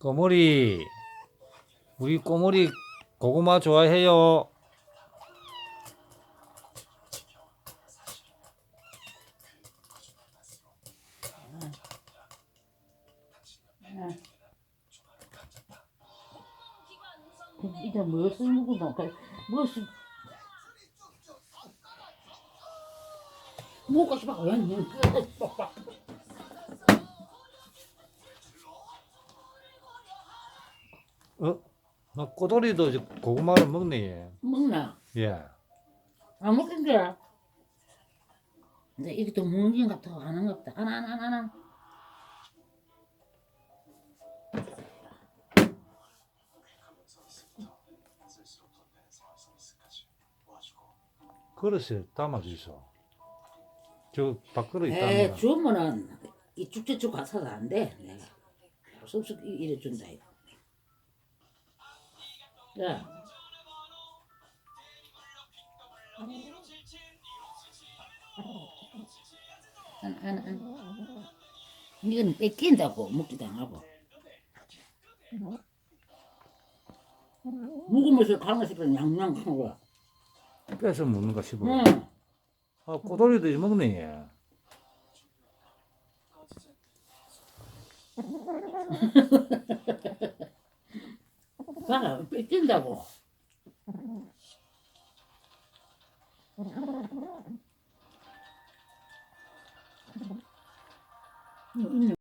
꼬물이 우리 꼬물이 고구마 좋아해요. 이제 무엇을 그 무엇을 먹고 싶어 왜 니? 어? 나 꼬돌이도 이제 고구마를 먹네. 얘. 먹나? 예. 안 게. 근데 이게 또 먹는 것 같아 하는 것 같다. 하나 하나 하나 하나. 그릇에 담아주소. 저 밥그릇 에 있다. 주면은 이 축제축 가서도 안 돼. 내가 쑥쑥 이- 이래 준다 이거. 야. 하나 하나 하나. 이건 뺏긴다고 먹지도 안 하고. 먹으면서 가는 싶으면 양양 하는 거야. 뺏어 먹는가 싶어. 응. 아, 꼬돌이도 이제 먹네. 얘. Para, ¿qué la voz? No.